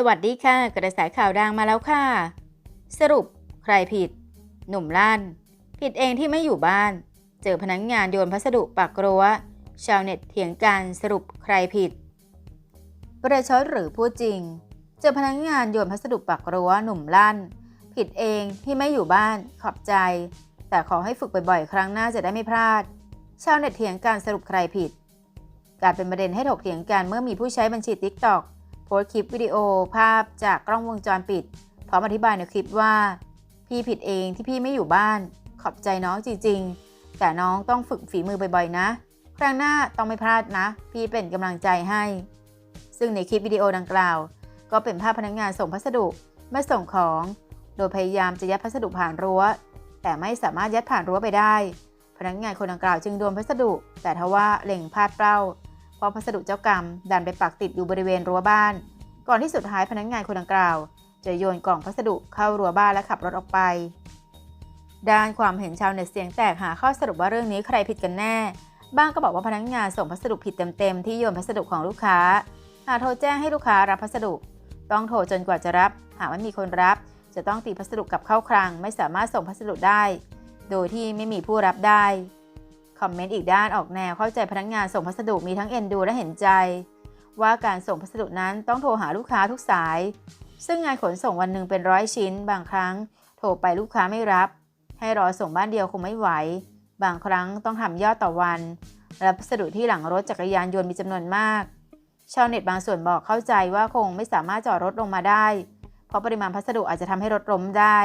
สวัสดีค่ะ กระแสข่าวดังมาแล้วค่ะ สรุปใครผิด หนุ่มลั่น ผิดเองที่ไม่อยู่บ้าน เจอพนักงงานโยนพัสดุปักรัวชาวเน็ตเถียงกันสรุปใครผิด ประชดหรือพูดจริง เจอพนักงงานโยนพัสดุปักรัวหนุ่มลั่น ผิดเองที่ไม่อยู่บ้านขอบใจ แต่ขอให้ฝึกบ่อยๆ ครั้งหน้าจะได้ไม่พลาด ชาวเน็ตเถียงกันสรุปใครผิดกลารเป็นประเด็นให้ถกเถียงกันเมื่อมีผู้ใช้บัญชี TikTok โพสคลิปวิดีโอภาพจากกล้องวงจรปิด พร้อมอธิบายในคลิปว่า พี่ผิดเองที่พี่ไม่อยู่บ้าน ขอบใจน้องจริงๆ แต่น้องต้องฝึกฝีมือบ่อยๆนะ ครั้งหน้าต้องไม่พลาดนะ พี่เป็นกำลังใจให้ ซึ่งในคลิปวิดีโอดังกล่าว ก็เป็นภาพพนักงานส่งพัสดุมาส่งของ โดยพยายามจะยัดพัสดุผ่านรั้ว แต่ไม่สามารถยัดผ่านรั้วไปได้ พนักงานคนดังกล่าวจึงโดนพัสดุ แต่ทว่าเล็งพลาดเป้า เพราะพัสดุเจ้ากรรม ดันไปปักติดอยู่บริเวณรั้วบ้าน ก่อนที่สุดท้ายพนักงานคนดังกล่าว จะโยนกล่องพัสดุเข้ารั้วบ้านและขับรถออกไป ด้านความเห็นชาวเน็ตเสียงแตกหาข้อสรุปว่าเรื่องนี้ใครผิดกันแน่ บ้างก็บอกว่าพนักงานส่งพัสดุผิดเต็มๆที่โยนพัสดุของลูกค้า หากโทรแจ้งให้ลูกค้ารับพัสดุ ต้องโทรจนกว่าจะรับ หากไม่มีคนรับ จะต้องตีพัสดุกลับเข้าคลัง ไม่สามารถส่งพัสดุได้ โดยที่ไม่มีผู้รับได้ คอมเมนต์อีกด้านออกแนวเข้าใจพนักงานส่งพัสดุมีทั้งเอ็นดูและเห็นใจ ว่าการส่งพัสดุนั้นต้องโทรหาลูกค้าทุกสาย ซึ่งงานขนส่งวันหนึ่งเป็นร้อยชิ้น บางครั้ง โทรไปลูกค้าไม่รับ ให้รอส่งบ้านเดียวคงไม่ไหว บางครั้งต้องทำยอดต่อวัน และพัสดุที่หลังรถจักรยานยนต์มีจำนวนมาก ชาวเน็ตบางส่วนบอกเข้าใจว่าคงไม่สามารถจอดรถลงมาได้ เพราะปริมาณพัสดุอาจจะทำให้รถล้มได้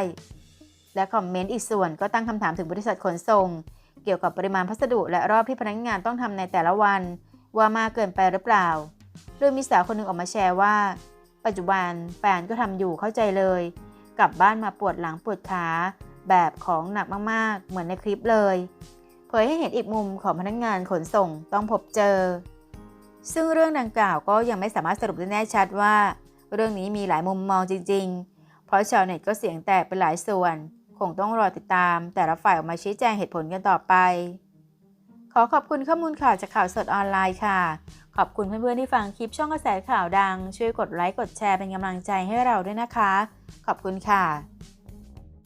และคอมเมนต์อีกส่วนก็ตั้งคำถามถึงบริษัทขนส่ง เกี่ยวกับปริมาณพัสดุและรอบที่พนักงานต้องทำในแต่ละวัน ว่ามากเกินไปหรือเปล่า โดยมีสาวคนหนึ่งออกมาแชร์ว่า ปัจจุบันแฟนก็ทำอยู่เข้าใจเลย กลับบ้านมาปวดหลังปวดขาแบบของหนักมากๆ เหมือนในคลิปเลยเผยให้เห็นอีกมุมของพนักงานขนส่งต้องพบเจอ ซึ่งเรื่องดังกล่าวก็ยังไม่สามารถสรุปได้แน่ชัดว่า เรื่องนี้มีหลายมุมมองจริง ๆ เพราะชาวเน็ตก็เสียงแตกเป็นหลายส่วน งต้องรอติดตาม แต่ละฝ่ายออกมาชี้แจงเหตุผลกันต่อไป ขอขอบคุณข้อมูลข่าวจากข่าวสดออนไลน์ค่ะ ขอบคุณเพื่อนๆที่ฟังคลิปช่องกระแสข่าวดัง ช่วยกดไลค์กดแชร์เป็นกำลังใจให้เราด้วยนะคะ ขอบคุณค่ะ